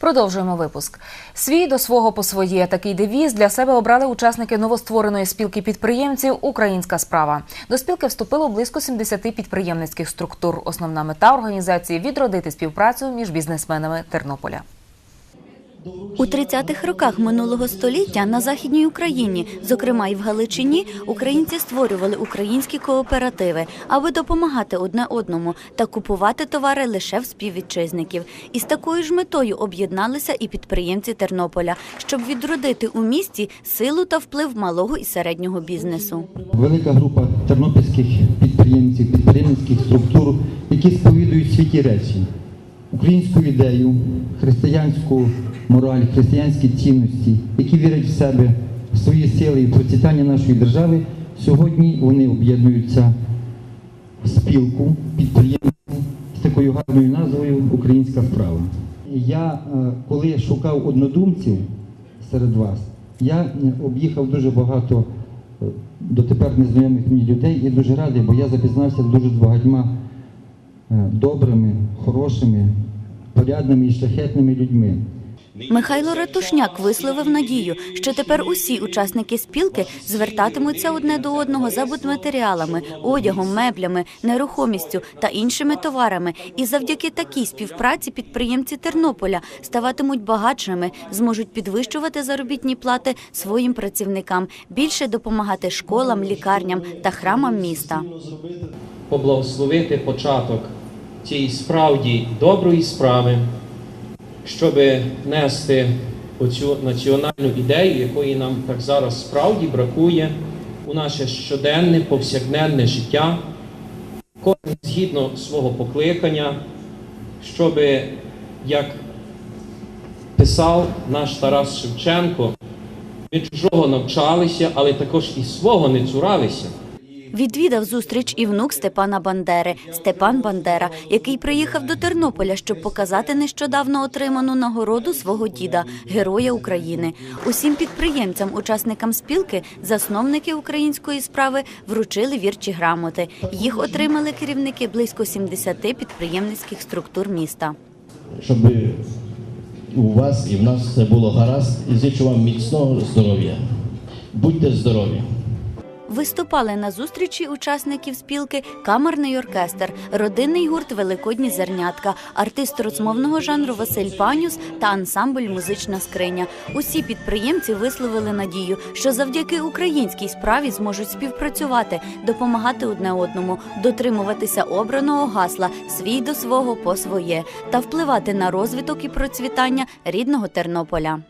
Продовжуємо випуск. Свій до свого по своє такий девіз для себе обрали учасники новоствореної спілки підприємців Українська справа. До спілки вступило близько 70 підприємницьких структур. Основна мета організації відродити співпрацю між бізнесменами Тернополя. У 30-х роках минулого століття на західній Україні, зокрема і в Галичині, українці створювали українські кооперативи, аби допомагати одне одному та купувати товари лише в співвітчизників. І з такою ж метою об'єдналися і підприємці Тернополя, щоб відродити у місті силу та вплив малого і середнього бізнесу. Велика група тернопільських підприємців, підприємницьких структур, які сповідують святі речі, українську ідею, християнську мораль, християнські цінності, які вірять в себе, в свої сили і процвітання нашої держави. Сьогодні вони об'єднуються в спілку підприємців з такою гарною назвою Українська справа. Я, е, коли шукав однодумців серед вас, я е, об'їхав дуже багато е, дотепер незнайомих мені людей і дуже радий, бо я запізнався дуже з багатьма добрими, хорошими, порядними і шляхетними людьми. Михайло Ратушняк висловив надію, що тепер усі учасники спілки звертатимуться одне до одного за будматеріалами, одягом, меблями, нерухомістю та іншими товарами. І завдяки такій співпраці підприємці Тернополя ставатимуть багатшими, зможуть підвищувати заробітні плати своїм працівникам, більше допомагати школам, лікарням та храмам міста. поблагословити початок цієї справді доброї справи, щоб нести оцю національну ідею, якої нам так зараз справді бракує у наше щоденне, повсякденне життя, кожен згідно свого покликання, щоб, як писав наш Тарас Шевченко, ми чужого навчалися, але також і свого не цуралися. Відвідав зустріч і внук Степана Бандери Степан Бандера, який приїхав до Тернополя, щоб показати нещодавно отриману нагороду свого діда, героя України. Усім підприємцям, учасникам спілки, засновники української справи вручили вірчі грамоти. Їх отримали керівники близько 70 підприємницьких структур міста. щоб у вас і в нас все було гаразд, і зичу вам міцного здоров'я. Будьте здорові! Виступали на зустрічі учасників спілки камерний оркестр, родинний гурт Великодні зернятка, артист розмовного жанру Василь Панюс та ансамбль Музична скриня. Усі підприємці висловили надію, що завдяки українській справі зможуть співпрацювати, допомагати одне одному, дотримуватися обраного гасла свій до свого по своє та впливати на розвиток і процвітання рідного Тернополя.